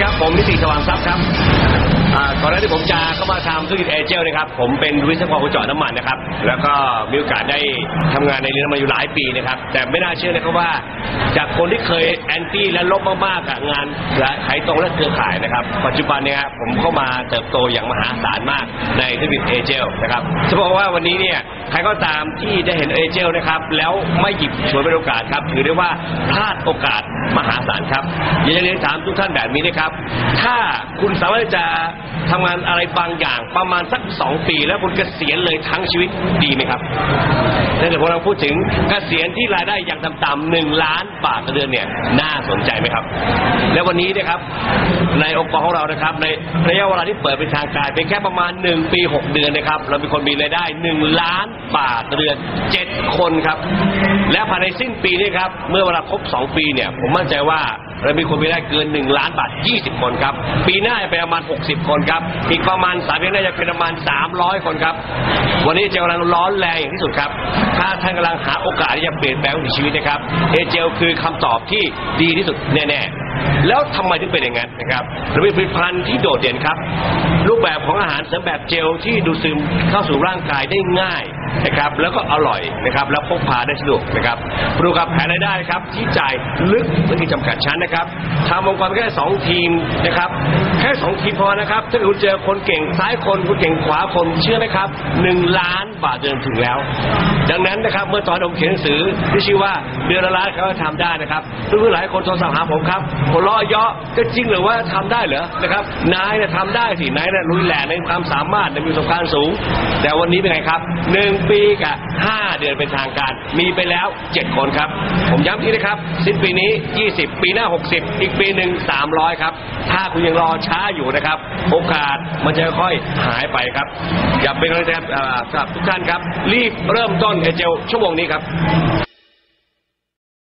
ครับ ผมนิติสว่างทรัพย์ครับ อนหน้าที่ผมจะเข้ามาทำธุรกิจเอเจลนะครับ ผมเป็นวิศวกรขุดเจาะน้ำมันนะครับ แล้วก็มีโอกาสได้ทำงานในเรือน้ำมันอยู่หลายปีนะครับ แต่ไม่น่าเชื่อนะครับว่า จากคนที่เคยแอนตี้และลบมากๆกับงานขายตรงและเครือข่ายนะครับ ปัจจุบันเนี่ยผมเข้ามาเติบโตอย่างมหาศาลมากในธุรกิจเอเจลนะครับจะบอกว่าวันนี้เนี่ยใครก็ตามที่ได้เห็นเอเจลนะครับแล้วไม่หยิบฉวยเป็นโอกาสครับถือได้ว่าพลาดโอกาสมหาศาลครับอยากจะเรียนถามทุกท่านแบบนี้นะครับ ถ้าคุณสามารถจะ ทำงานอะไรบางอย่างประมาณสักสองปี แล้วคุณเกษียณเลยทั้งชีวิตดีไหมครับถ้าเกิดพวกเราพูดถึงเกษียณที่รายได้อย่างต่ำๆหนึ่งล้านบาทต่อเดือนเนี่ยน่าสนใจไหมครับ และวันนี้นะครับในองค์กรของเรานะครับ ในระยะเวลาที่เปิดเป็นทางการเป็นแค่ประมาณ 1 ปี 6 เดือนนะครับ เรามีคนมีรายได้ 1 ล้านบาทต่อเดือน 7 คนครับ และภายในสิ้นปีนี้ครับเมื่อเวลาครบ 2 ปีเนี่ยผมมั่นใจว่า เรามีคนมีรายได้เกิน 1 ล้านบาท 20 คนครับ ปีหน้าจะเป็นประมาณ 60 คนครับ อีกประมาณ3ปีหน้าจะเป็นประมาณ 300 คนครับ วันนี้เจลกำลังร้อนแรงอย่างที่สุดครับ ถ้าท่านกำลังหาโอกาสที่จะเปลี่ยนแปลงชีวิตนะครับ เอเจลคือคำตอบที่ดีที่สุดแน่ ๆ แล้วทำไมถึงเป็นอย่างนั้นนะครับเรามีผลิตภัณฑ์ที่โดดเด่นครับ รูปแบบของอาหารเสริมแบบเจลที่ดูดซึมเข้าสู่ร่างกายได้ง่ายนะครับแล้วก็อร่อยนะครับแล้วพกพาได้สะดวกนะครับปรูกับแผนรายได้ครับที่จ่ายลึกไม่มีจำกัดชั้นนะครับทำองค์กรแค่สองทีมนะครับแค่สองทีมพอนะครับถ้าคุณเจอคนเก่งซ้ายคนคนเก่งขวาคนเชื่อไหมครับหนึ่งล้านบาทเดินถึงแล้ว ดังนั้นนะครับเมื่อตอนผมเขียนหนังสือที่ชื่อว่าเดือนละล้านเขาทำได้นะครับเพื่อนๆหลายคนโทรศัพท์หาผมครับผมล้อเยาะก็จริงหรือว่าทำได้เหรอนะครับนายเนี่ยทำได้สินายเนี่ยลุยแหล่ในความสามารถในมีประสบการณ์สูง แต่วันนี้เป็นไงครับหนึ่งปีกับห้าเดือนเป็นทางการ มีไปแล้วเจ็ดคนครับ ผมย้ำที่นะครับสิ้นปีนี้ 20 ปีหน้า 60 อีกปีหนึ่ง300 ครับ ถ้าคุณยังรอช้าอยู่นะครับ โอกาสมันจะค่อยหายไปครับ อย่าเป็นกำลังใจสำหรับทุกท่านครับ รีบเริ่มต้นเอเจลชั่วโมงนี้ครับ